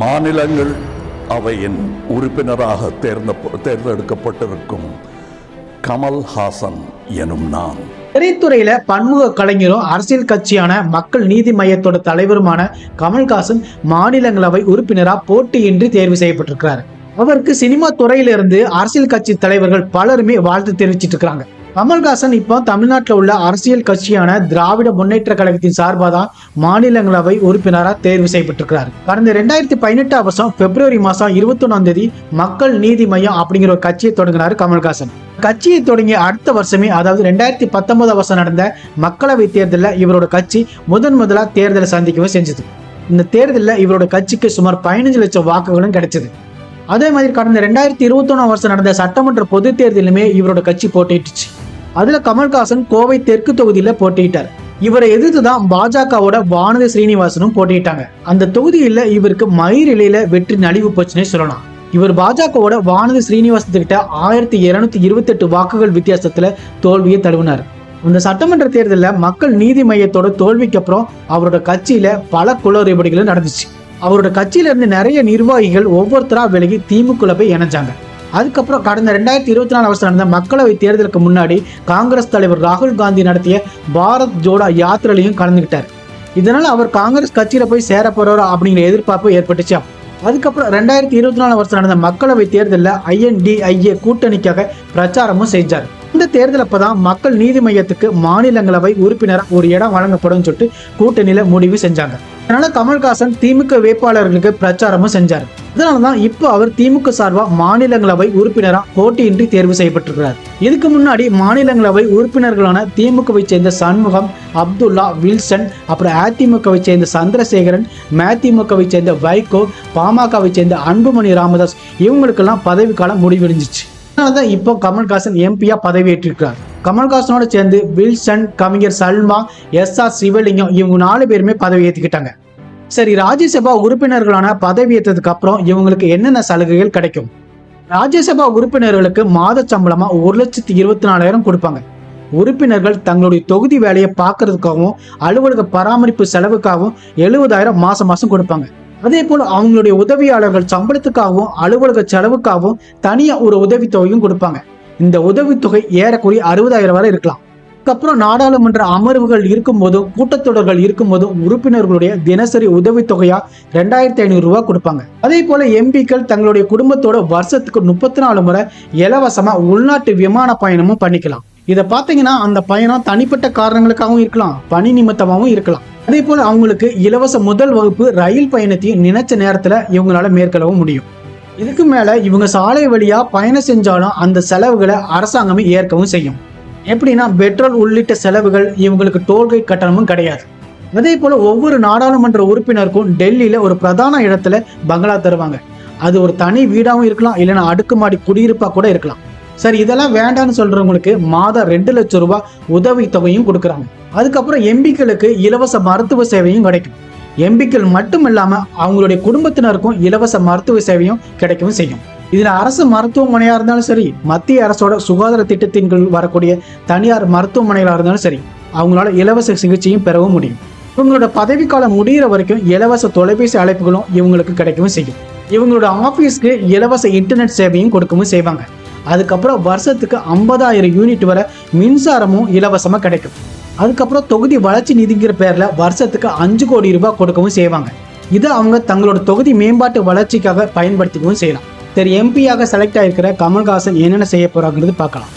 மாநிலங்கள் அவையின் உறுப்பினராக தேர்ந்த தேர்ந்தெடுக்கப்பட்டிருக்கும் கமல் ஹாசன் எனும் நான். திரைத்துறையில பன்முக கலைஞரும் அரசியல் கட்சியான மக்கள் நீதி மையத்தோட தலைவருமான கமல்ஹாசன் மாநிலங்களவை உறுப்பினராக போட்டியின்றி தேர்வு செய்யப்பட்டிருக்கிறார். அவருக்கு சினிமா துறையிலிருந்து அரசியல் கட்சி தலைவர்கள் பலருமே வாழ்த்து தெரிவிச்சிட்டு இருக்கிறாங்க. கமல்ஹாசன் இப்போ தமிழ்நாட்டில் உள்ள அரசியல் கட்சியான திராவிட முன்னேற்ற கழகத்தின் சார்பாக தான் மாநிலங்களவை உறுப்பினராக தேர்வு செய்யப்பட்டிருக்கிறார். கடந்த ரெண்டாயிரத்தி பதினெட்டாம் வருஷம் பிப்ரவரி மாதம் இருபத்தொன்னாம் தேதி மக்கள் நீதி மையம் அப்படிங்கிற ஒரு கட்சியை தொடங்கினார் கமல்ஹாசன். கட்சியை தொடங்கிய அடுத்த வருஷமே அதாவது ரெண்டாயிரத்தி பத்தொன்பதாம் வருஷம் நடந்த மக்களவை தேர்தலில் இவரோட கட்சி முதன் முதலாக தேர்தலை சந்திக்கவும் செஞ்சது. இந்த தேர்தலில் இவரோட கட்சிக்கு சுமார் பதினஞ்சு லட்சம் வாக்குகளும் கிடைச்சது. அதே மாதிரி கடந்த ரெண்டாயிரத்தி இருபத்தொன்னாம் வருஷம் நடந்த சட்டமன்ற பொது தேர்தலுமே இவரோட கட்சி போட்டிட்டுச்சு அதுல கமல்ஹாசன் கோவை தெற்கு தொகுதியில போட்டியிட்டார். இவரை எதிர்த்து தான் பாஜகவோட வானதி ஸ்ரீனிவாசனும் போட்டியிட்டாங்க. அந்த தொகுதியில் இவருக்கு மயிரிலையில வெற்றி நலிவு போச்சுன்னே சொல்லலாம். இவர் பாஜகவோட வானதி ஸ்ரீனிவாசத்துக்கிட்ட ஆயிரத்தி இருநூத்தி இருபத்தி எட்டு வாக்குகள் வித்தியாசத்துல தோல்வியை தழுவினார். இந்த சட்டமன்ற தேர்தலில் மக்கள் நீதி மையத்தோட தோல்விக்கு அப்புறம் அவரோட கட்சியில பல குளறுபடிகளும் நடந்துச்சு. அவரோட கட்சியில இருந்து நிறைய நிர்வாகிகள் ஒவ்வொருத்தரா விலகி திமுக போய் இணைஞ்சாங்க. அதுக்கப்புறம் கடந்த ரெண்டாயிரத்தி இருபத்தி நாலு வருஷம் நடந்த மக்களவை தேர்தலுக்கு முன்னாடி காங்கிரஸ் தலைவர் ராகுல் காந்தி நடத்திய பாரத் ஜோடா யாத்திரையிலையும் கலந்துக்கிட்டார் இதனால் அவர் காங்கிரஸ் கட்சியில் போய் சேர போறாரோ அப்படிங்கிற எதிர்பார்ப்பு ஏற்பட்டுச்சு. அதுக்கப்புறம் ரெண்டாயிரத்தி இருபத்தி நாலு வருஷம் நடந்த மக்களவை தேர்தலில் ஐஎன்டிஐஏ கூட்டணிக்காக பிரச்சாரமும் செஞ்சார். இந்த தேர்தல் அப்பதான் மக்கள் நீதி மையத்துக்கு மாநிலங்களவை உறுப்பினராக ஒரு இடம் வழங்கப்படும் சொல்லிட்டு கூட்டணியில முடிவு செஞ்சாங்க. அதனால கமல்ஹாசன் திமுக வேட்பாளர்களுக்கு பிரச்சாரமும் செஞ்சார். இதனாலதான் இப்போ அவர் திமுக சார்பா மாநிலங்களவை உறுப்பினரா போட்டியின்றி தேர்வு செய்யப்பட்டிருக்கிறார். இதுக்கு முன்னாடி மாநிலங்களவை உறுப்பினர்களான திமுகவை சேர்ந்த சண்முகம் அப்துல்லா வில்சன் அப்புறம் அதிமுகவை சேர்ந்த சந்திரசேகரன் மதிமுகவை சேர்ந்த வைகோ பாமகவை சேர்ந்த அன்புமணி ராமதாஸ் இவங்களுக்கெல்லாம் பதவிக்காலம் முடிவடைஞ்சிச்சு. அதனாலதான் இப்போ கமல்ஹாசன் எம்பியா பதவியேற்றிருக்கிறார். கமல்ஹாசனோட சேர்ந்து வில்சன் கவிஞர் சல்மா எஸ் ஆர் சிவலிங்கம் இவங்க நாலு பேருமே பதவி ஏற்றுக்கிட்டாங்க சரி ராஜ்யசபா உறுப்பினர்களான பதவி ஏற்றதுக்கு அப்புறம் இவங்களுக்கு என்னென்ன சலுகைகள் கிடைக்கும்? ராஜ்யசபா உறுப்பினர்களுக்கு மாத சம்பளமா ஒரு லட்சத்தி இருபத்தி நாலாயிரம் கொடுப்பாங்க. உறுப்பினர்கள் தங்களுடைய தொகுதி வேலையை பார்க்கறதுக்காகவும் அலுவலக பராமரிப்பு செலவுக்காகவும் எழுபதாயிரம் மாசம் மாசம் கொடுப்பாங்க. அதே போல் அவங்களுடைய உதவியாளர்கள் சம்பளத்துக்காகவும் அலுவலக செலவுக்காகவும் தனியா ஒரு உதவித்தொகையும் கொடுப்பாங்க. இந்த உதவித்தொகை ஏறக்குறைய அறுபதாயிரம் வரை இருக்கலாம். அதுக்கப்புறம் நாடாளுமன்ற அமர்வுகள் இருக்கும்போதும் கூட்டத்தொடர்கள் இருக்கும்போதும் உறுப்பினர்களுடைய தினசரி உதவித்தொகையா ரெண்டாயிரத்தி ஐநூறு ரூபாய் கொடுப்பாங்க. அதே போல எம்பிக்கள் தங்களுடைய குடும்பத்தோட வருஷத்துக்கு முப்பத்தி நாலு முறை இலவசமா உள்நாட்டு விமான பயணமும் பண்ணிக்கலாம். இதை பார்த்தீங்கன்னா அந்த பயணம் தனிப்பட்ட காரணங்களுக்காகவும் இருக்கலாம் பணி நிமித்தமாகவும் இருக்கலாம். அதே போல அவங்களுக்கு இலவச முதல் வகுப்பு ரயில் பயணத்தையும் நினைச்ச நேரத்துல இவங்களால மேற்கொள்ளவும் முடியும். இதுக்கு மேல இவங்க சாலை வழியா பயணம் செஞ்சாலும் அந்த செலவுகளை அரசாங்கமே ஏற்கவும் செய்யும். எப்படின்னா பெட்ரோல் உள்ளிட்ட செலவுகள் இவங்களுக்கு டோல்கேட் கட்டணமும் கிடையாது. அதே போல ஒவ்வொரு நாடாளுமன்ற உறுப்பினருக்கும் டெல்லியில ஒரு பிரதான இடத்துல பங்களா தருவாங்க. அது ஒரு தனி வீடாகவும் இருக்கலாம் இல்லைன்னா அடுக்குமாடி குடியிருப்பா கூட இருக்கலாம். சரி இதெல்லாம் வேண்டாம்னு சொல்றவங்களுக்கு மாதம் ரெண்டு லட்சம் ரூபாய் உதவி தொகையும் கொடுக்குறாங்க. அதுக்கப்புறம் எம்பிக்களுக்கு இலவச மருத்துவ சேவையும் கிடைக்கும். எம்பிக்கள் மட்டும் இல்லாமல் அவங்களுடைய குடும்பத்தினருக்கும் இலவச மருத்துவ சேவையும் கிடைக்கவும் செய்யும். இதில் அரசு மருத்துவமனையாக இருந்தாலும் சரி மத்திய அரசோட சுகாதார திட்டத்தின் கீழ் வரக்கூடிய தனியார் மருத்துவமனைகளாக இருந்தாலும் சரி அவங்களால இலவச சிகிச்சையும் பெறவும் முடியும். இவங்களோட பதவிக்காலம் முடிகிற வரைக்கும் இலவச தொலைபேசி அழைப்புகளும் இவங்களுக்கு கிடைக்கவும் செய்யும். இவங்களோட ஆஃபீஸ்க்கு இலவச இன்டர்நெட் சேவையும் கொடுக்கவும் செய்வாங்க. அதுக்கப்புறம் வருஷத்துக்கு ஐம்பதாயிரம் யூனிட் வரை மின்சாரமும் இலவசமாக கிடைக்கும். அதுக்கப்புறம் தொகுதி வளர்ச்சி நிதிங்கிற பேரில் வருஷத்துக்கு அஞ்சு கோடி ரூபாய் கொடுக்கவும் செய்வாங்க. இதை அவங்க தங்களோட தொகுதி மேம்பாட்டு வளர்ச்சிக்காக பயன்படுத்திக்கவும் செய்யலாம். சரி எம்பியாக செலக்ட் ஆகிருக்கிற கமல்ஹாசன் என்னென்ன செய்ய போகிறாங்கிறது பார்க்கலாம்.